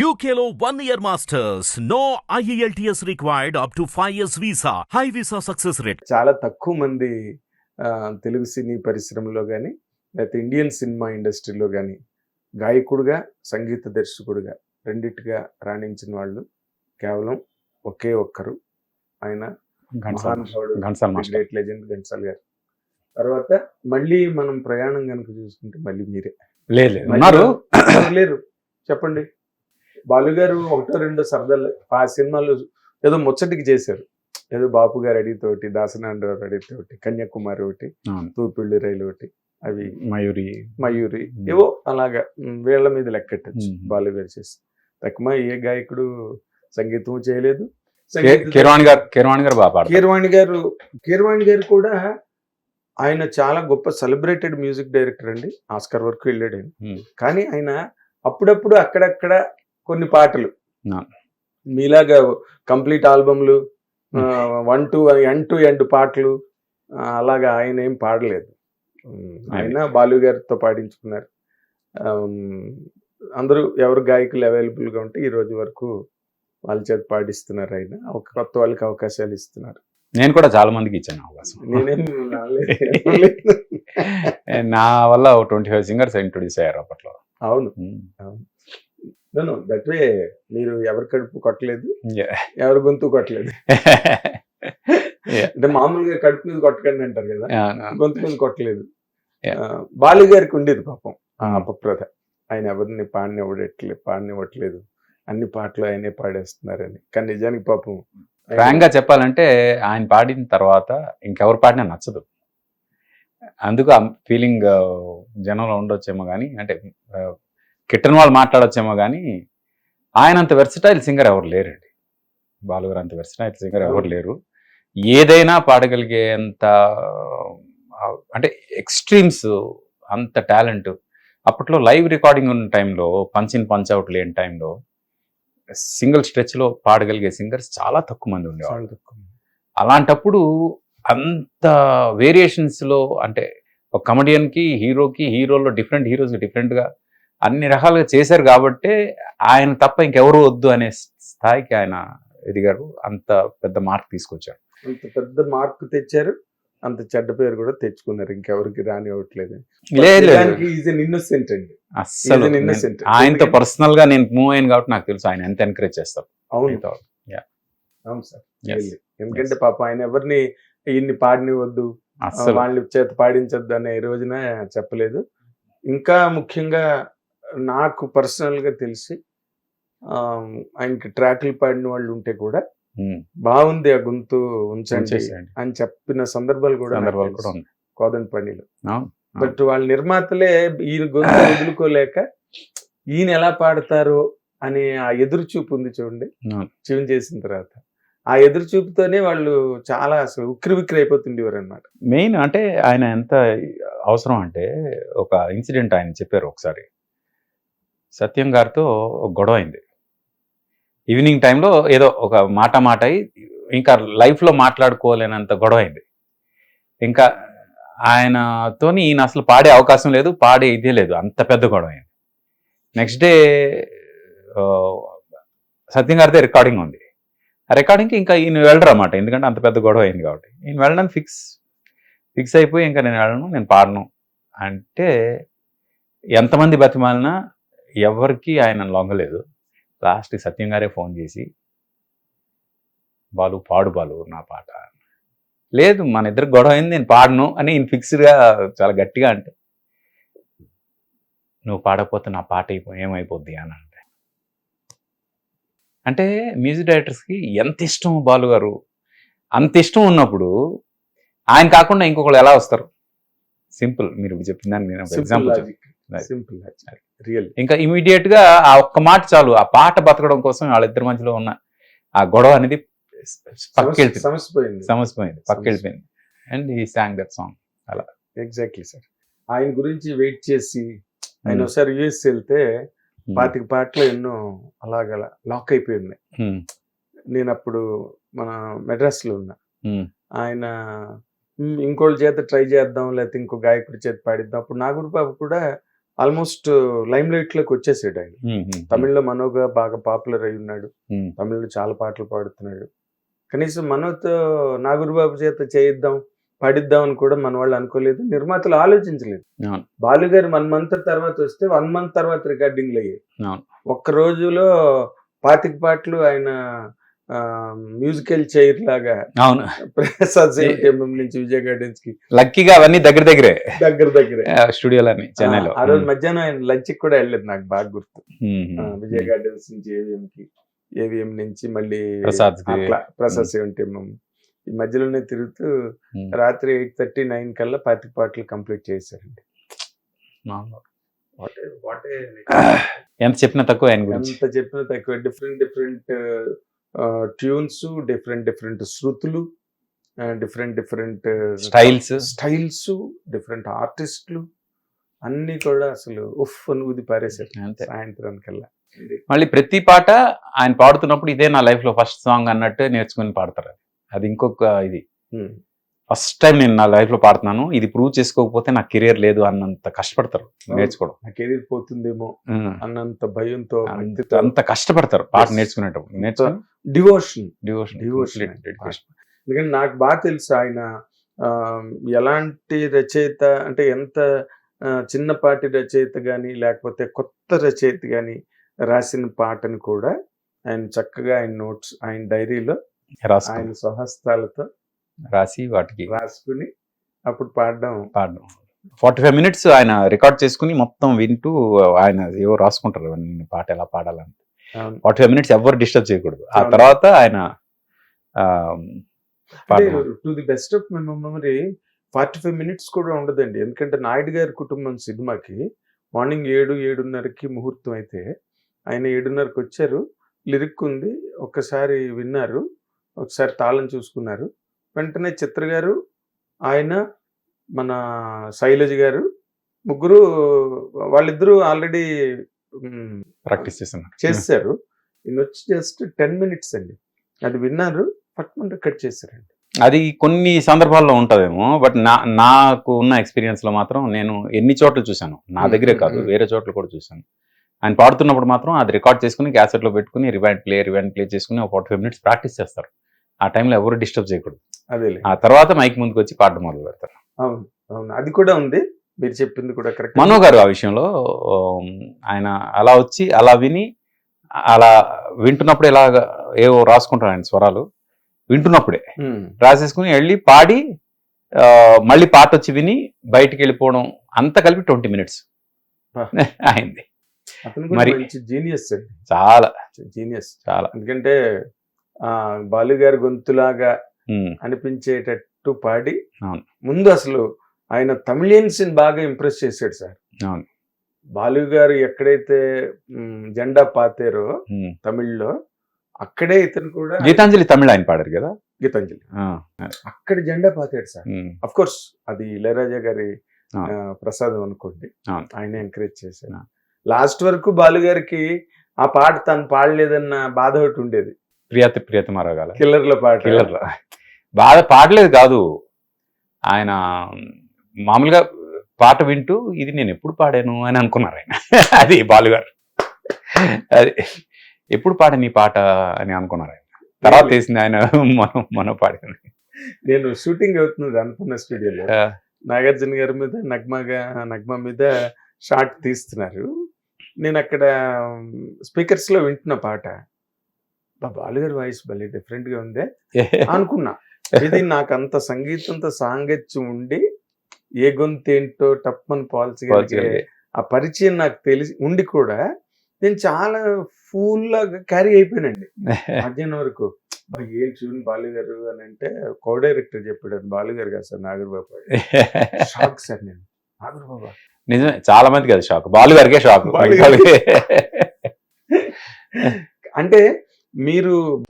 One year masters. No E IELTS required up to 5 years visa. High visa success rate. చాలా తక్కువ మంది తెలుగు సినీ పరిశ్రమలో కానీ లేకపోతే ఇండియన్ సినిమా ఇండస్ట్రీలో కానీ గాయకుడుగా సంగీత దర్శకుడుగా రెండిటిగా రాణించిన వాళ్ళు కేవలం ఒకే ఒక్కరు. ఆయన గ్రేట్ లెజెండ్ ఘంటసాల్ గారు. తర్వాత మళ్ళీ మనం ప్రయాణం కనుక చూసుకుంటే మళ్ళీ మీరే. లేదు లేరు. చెప్పండి. బాలు గారు ఒకటో రెండో సరదాలు ఆ సినిమాలు ఏదో ముచ్చటికి చేశారు ఏదో బాపు గారు అడిగితోటి దాసనారాయణ అడిగితోటి కన్యాకుమారి ఒకటి అవును. తూర్పిళ్ళి రైలు ఒకటి అవి మయూరి మయూరి. ఏవో అలాగా వీళ్ళ మీద లెక్కెట్టచ్చు Hmm. బాలు గారు చేసి తక్కువ ఏ గాయకుడు సంగీతం చేయలేదు కీరవాణి గారు కీరవాణి గారు బాగా పాడతారు కీరవాణి గారు కీరవాణి గారు కూడా ఆయన చాలా గొప్ప సెలబ్రేటెడ్ మ్యూజిక్ డైరెక్టర్ అండి ఆస్కర్ వరకు వెళ్ళాడు. కానీ ఆయన అప్పుడప్పుడు అక్కడక్కడ కొన్ని పాటలు. మీలాగా complete ఆల్బమ్లు one to end to end పాటలు అలాగా ఆయన ఏం పాడలేదు. ఆయన బాలు గారితో పాడించుకున్నారు. అందరూ ఎవరు గాయకులు అవైలబుల్గా ఉంటే ఈ రోజు వరకు వాళ్ళ చేత పాడిస్తున్నారు ఆయన. ఒక కొత్త వాళ్ళకి అవకాశాలు ఇస్తున్నారు. నేను కూడా చాలా మందికి ఇచ్చాను అవకాశం. నేనేం. నా వల్ల ట్వంటీ ఫైవ్ సింగర్స్ ఇంట్రొడ్యూస్ అయ్యారు అప్పట్లో. అవును. ఉమ్. దట్ వే మీరు ఎవరి కడుపు కొట్టలేదు. ఎవరి గొంతు కొట్టలేదు. అంటే మామూలుగా కడుపు మీద కొట్టకండి అంటారు కదా. గొంతు మీద కొట్టలేదు బాలు గారికి ఉండేది పాపం ఆ. అపప్రద ఆయన ఎవరిని పాడినివ్వడట్లే పాడినివ్వట్లేదు అన్ని పాటలు ఆయనే పాడేస్తున్నారని కానీ నిజానికి పాపం ఆయన- ఫ్రాంక్గా చెప్పాలంటే ఆయన పాడిన తర్వాత ఇంకెవరు పాడినా నచ్చదు అందుకు ఆ ఫీలింగ్ జనంలో ఉండొచ్చేమో కానీ అంటే కిట్టన్ వాళ్ళు మాట్లాడొచ్చేమో కానీ ఆయన అంత వెర్సటైల్ సింగర్ ఎవరు లేరండి. బాలుగారు అంత వెర్సటైల్ సింగర్ ఎవరు లేరు. ఏదైనా పాడగలిగే అంత ఆ, అంటే ఎక్స్ట్రీమ్స్ అంత టాలెంట్ అప్పట్లో లైవ్ రికార్డింగ్ ఉన్న టైంలో పంచ్ ఇన్ పంచ్ అవుట్ లేని టైంలో సింగిల్ స్ట్రెచ్లో పాడగలిగే సింగర్స్ చాలా తక్కువ మంది ఉండేవాళ్ళు. అలాంటప్పుడు అంత వేరియేషన్స్లో అంటే ఒక కమెడియన్కి హీరోకి హీరోలో డిఫరెంట్ హీరోస్ డిఫరెంట్గా అన్ని రకాలుగా చేశారు కాబట్టే ఆయన తప్ప ఇంకెవరు వద్దు అనే స్థాయికి ఆయన ఎదిగారు. అంత పెద్ద మార్క్ తీసుకొచ్చారు. అంత పెద్ద మార్పు తెచ్చారు. అంత చెడ్డ పేరు కూడా తెచ్చుకున్నారు. ఇంకెవరికి రానివ్వట్లేదు. ఇన్నోసెంట్ అండి. అస్సలు. ఆయనతో పర్సనల్గా నేను మూవ్ అయ్యాను కాబట్టి నాకు తెలుసు. ఆయన ఎంత ఎంకరేజ్ చేస్తారు. అవును. అవును సార్. ఎందుకంటే పాప ఆయన ఎవరిని ఇన్ని పాడినివద్దు అస్సలు. వాళ్ళ చేత పాడించొద్దు అనే ఈ రోజున చెప్పలేదు. ఇంకా ముఖ్యంగా నాకు పర్సనల్గా తెలిసి ఆ, ఆయనకి ట్రాక్లు పాడిన వాళ్ళు ఉంటే కూడా బాగుంది ఆ గొంతు ఉంచండి. అని చెప్పిన సందర్భాలు కూడా సందర్భాలు కూడా పండిలో. బట్ వాళ్ళ నిర్మాతలే ఈయన గొంతు వదులుకోలేక ఈయన ఎలా పాడతారో అనే ఆ ఎదురు చూపు ఉంది చూడండి. ట్యూన్ చేసిన తర్వాత. ఆ ఎదురు చూపుతోనే వాళ్ళు చాలా అసలు ఉక్కిరి బిక్కిరి అయిపోతుండేవారు అనమాట మెయిన్ అంటే ఆయన ఎంత అవసరం అంటే ఒక ఇన్సిడెంట్ ఆయన చెప్పారు ఒకసారి. సత్యం గారితో గొడవ అయింది. ఈవినింగ్ టైంలో ఏదో ఒక మాట మాట అయి ఇంకా లైఫ్లో మాట్లాడుకోలేనంత గొడవ అయింది. ఇంకా ఆయనతోని ఈయన అసలు పాడే అవకాశం లేదు పాడే ఇదే లేదు అంత పెద్ద గొడవ అయింది. నెక్స్ట్ డే సత్యం గారితో రికార్డింగ్ ఉంది. ఆ రికార్డింగ్కి ఇంకా ఈయన వెళ్ళరు అన్నమాట ఎందుకంటే అంత పెద్ద గొడవ అయింది కాబట్టి. ఈయన వెళ్ళడానికి ఫిక్స్ ఫిక్స్ అయిపోయి ఇంకా నేను వెళ్ళను నేను పాడను. అంటే ఎంతమంది బతిమాలినా ఎవరికి ఆయన లొంగలేదు. లాస్ట్ సత్యం గారే ఫోన్ చేసి బాలు పాడు బాలు నా పాట. లేదు మన ఇద్దరు గొడవ అయింది నేను పాడను అని ఈయన ఫిక్స్డ్గా చాలా గట్టిగా అంటే నువ్వు పాడకపోతే నా పాట అయిపో ఏమైపోద్ది? అని అంటే. అంటే మ్యూజిక్ డైరెక్టర్స్కి ఎంత ఇష్టం బాలు గారు? అంత ఇష్టం ఉన్నప్పుడు ఆయన కాకుండా ఇంకొకరు ఎలా వస్తారు? సింపుల్ మీరు ఇప్పుడు చెప్పిన దానికి నేను ఎగ్జాంపుల్. సింపుల్ రియల్ ఇంకా ఇమీడియట్గా ఆ ఒక్క మాట చాలు ఆ పాట బతకడం కోసం వాళ్ళిద్దరి మధ్యలో ఉన్న ఆ గొడవ అనేది పక్కకి వెళ్ళిపోయింది సమస్య పోయింది సమస్య. పోయింది పక్కకి సమస్య. వెళ్ళిపోయింది అండ్ ఈ song that song exactly sir ఆయన గురించి వెయిట్ చేసి ఆయన ఒకసారి యుఎస్ వెళ్తే పాతిక పాటలు ఎన్నో అలాగ లాక్ అయిపోయి ఉన్నాయి. నేను అప్పుడు మన మెడ్రాస్లో ఉన్నా ఆయన "మ్, ఇంకోళ్ళ చేత ట్రై చేద్దాం లేకపోతే ఇంకో గాయకుడి చేత పాడిద్దాం. అప్పుడు నాగూరు బాబు కూడా ఆల్మోస్ట్ లైమ్ లైట్లోకి వచ్చేసాడు ఆయన. తమిళ్ళో మనోగా బాగా పాపులర్ అయి ఉన్నాడు. తమిళ్ళో చాలా పాటలు పాడుతున్నాడు. కనీసం మనోతో నాగురుబాబు చేత చేయిద్దాం పాడిద్దాం అని కూడా మన వాళ్ళు అనుకోలేదు. నిర్మాతలు ఆలోచించలేదు. అవును. బాలు గారు వన్ మంత్ తర్వాత వస్తే వన్ మంత్ తర్వాత రికార్డింగ్లు అయ్యాయి. ఒక్క రోజులో పాతిక పాటలు ఆయన మ్యూజికల్ చైర్ లాగా అవును. ప్రసాద్ ఎంఎం నుంచి విజయ గార్డెన్స్కి లక్కీగా అవన్నీ దగ్గర దగ్గరే. దగ్గర దగ్గరే. స్టూడియోలన్నీ చెన్నైలో ఆ రోజు మధ్యాహ్నం ఆయన లంచ్ కూడా వెళ్ళలేదు నాకు బాగా గుర్తు. విజయ గార్డెన్స్ నుంచి ఏవిఎం కి ఏవిఎం నుంచి మళ్ళీ ప్రసాద్ ప్రసాద్ సెవెంటీ ఈ మధ్యలోనే తిరుగుతూ. రాత్రి ఎయిట్ థర్టీ నైన్ కల్లా పాతిక పాటలు కంప్లీట్ చేశారండి. ఎంత చెప్పినా తక్కువ ఆయన ఎంత చెప్పినా తక్కువ different different tunes different different శృతులు different different styles. Styles different ఆర్టిస్టులు అన్ని కూడా అసలు ఉఫ్ అని ఊది పారేశారు అంతే. సాయంత్రానికల్లా. మళ్ళీ ప్రతి పాట ఆయన పాడుతున్నప్పుడు ఇదే నా లైఫ్లో ఫస్ట్ సాంగ్ అన్నట్టు నేర్చుకుని పాడతారు అది. ఇంకొక ఇది. ఫస్ట్ టైం నేను నా లైఫ్లో పాడుతున్నాను. ఇది ప్రూవ్ చేసుకోకపోతే నా కెరియర్ లేదు అన్నంత కష్టపడతారు నేర్చుకోవడం. నా కెరీర్ పోతుందేమో. అన్నంత భయంతో అంత కష్టపడతారు పాట. నేర్చుకునేటప్పుడు. నేర్చుకుని డివోషన్ డివోషన్ Devotion. ఎందుకంటే నాకు బాగా తెలుసు ఆయన ఎలాంటి రచయిత అంటే ఎంత చిన్నపాటి రచయిత కానీ లేకపోతే కొత్త రచయిత కానీ రాసిన పాటను కూడా ఆయన చక్కగా ఆయన నోట్స్ ఆయన డైరీలో ఆయన స్వహస్తాలతో రాసి వాటికి రాసుకుని అప్పుడు పాడడం. పాడడం. ఫార్టీ ఫైవ్ మినిట్స్ ఆయన రికార్డ్ చేసుకుని మొత్తం వింటూ ఆయన ఏవో రాసుకుంటారు పాట ఎలా పాడాలని. ఫార్టీ ఫైవ్ మినిట్స్ ఎవరు డిస్టర్బ్ చేయకూడదు. ఆ. తర్వాత ఆయన. To the best of my memory forty five minutes కూడా ఉండదండి. ఎందుకంటే నాయుడు గారి కుటుంబం సినిమాకి మార్నింగ్ ఏడు ఏడున్నరకి ముహూర్తం అయితే ఆయన ఏడున్నరకి వచ్చారు. లిరిక్ ఉంది. ఒక్కసారి విన్నారు. ఒకసారి తాళం చూసుకున్నారు. వెంటనే చిత్ర గారు ఆయన మన శైలజ గారు ముగ్గురు వాళ్ళిద్దరూ ఆల్రెడీ ప్రాక్టీస్ చేస్తున్నారు. చేశారు. ఈయన వచ్చి జస్ట్ టెన్ మినిట్స్ అండి. అది విన్నారు పట్టుకుంటే కట్ చేశారండి. అది కొన్ని సందర్భాల్లో ఉంటదేమో బట్ నా నాకు ఉన్న ఎక్స్పీరియన్స్లో మాత్రం నేను ఎన్ని చోట్ల చూశాను? నా దగ్గరే కాదు. వేరే చోట్ల కూడా చూశాను. ఆయన పాడుతున్నప్పుడు మాత్రం అది రికార్డ్ చేసుకుని క్యాసెట్లో పెట్టుకుని రివైండ్ ప్లే రివైండ్ ప్లే చేసుకుని ఒక ఫార్టీ ఫైవ్ మినిట్స్ ప్రాక్టీస్ చేస్తారు. ఆ టైంలో ఎవరు డిస్టర్బ్ చేయకూడదు. అదేలే. ఆ తర్వాత మైక్ ముందుకు వచ్చి పాడడం మొదలు పెడతారు. అవును అవును. అది కూడా ఉంది. మీరు చెప్పింది కూడా కరెక్ట్ మనో గారు ఆ విషయంలో ఆయన అలా వచ్చి అలా విని అలా వింటున్నప్పుడు ఇలా ఏవో రాసుకుంటారు ఆయన స్వరాలు వింటున్నప్పుడే. రాసేసుకుని వెళ్ళి పాడి మళ్ళీ పాట వచ్చి విని బయటికి వెళ్ళిపోవడం అంతా కలిపి ట్వంటీ మినిట్స్. అయింది. మరి- జీనియస్ చాలా. జీనియస్ చాలా. ఎందుకంటే ఆ బాలు గారి గొంతులాగా అనిపించేటట్టు పాడి. ముందు అసలు ఆయన తమిళియన్స్ బాగా ఇంప్రెస్ చేశాడు సార్. అవును. బాలు గారు ఎక్కడైతే జెండా పాతారో. తమిళ్ళో అక్కడే ఇతను కూడా గీతాంజలి తమిళ ఆయన పాడారు కదా? గీతాంజలి. అక్కడ జెండా పాతాడు సార్. అఫ్ కోర్స్ అది ఇళయరాజా గారి ప్రసాదం అనుకోండి. ఆయన ఎంకరేజ్ చేశారు. ఆ. లాస్ట్ వరకు బాలు గారికి ఆ పాట తను పాడలేదన్న బాధ ఒకటి ఉండేది. ప్రియత ప్రియతమారావు గాల కిల్లర్ల పాట. కిల్లర్ బాగా పాడలేదు కాదు. ఆయన మామూలుగా పాట వింటూ ఇది నేను ఎప్పుడు పాడాను అని అనుకున్నారు ఆయన. అది బాలుగారు. అది ఎప్పుడు పాడాను ఈ పాట అని అనుకున్నారు ఆయన. తర్వాత తెలిసింది ఆయన మనం మనం పాడింది. నేను షూటింగ్ అవుతున్నది అన్నపూర్ణ స్టూడియోలో. నాగార్జున గారి మీద నగ్మగా నగ్మ మీద షార్ట్ తీస్తున్నారు. నేను అక్కడ స్పీకర్స్లో వింటున్న పాట. బాలుగారి వాయిస్ భలే డిఫరెంట్గా ఉందే అనుకున్నా. ఇది నాకు అంత సంగీతంతో సాంగత్యం ఉండి ఏ గొంతు ఏంటో టప్మని పోల్చగలిగే. ఆ పరిచయం నాకు తెలిసి ఉండి కూడా నేను చాలా ఫుల్ లాగా క్యారీ అయిపోయానండి. మధ్యాహ్నం వరకు "అబ్బా, ఏం చూడండి బాలు గారు అని అంటే కో డైరెక్టర్ చెప్పాడు అది బాలు గారు కాదు సార్ నాగర్బాబు షాక్ సార్ నేను. నాగర్బాబా నిజమే చాలా మందికి అది షాక్. బాలు గారికే షాక్. అంటే మీరు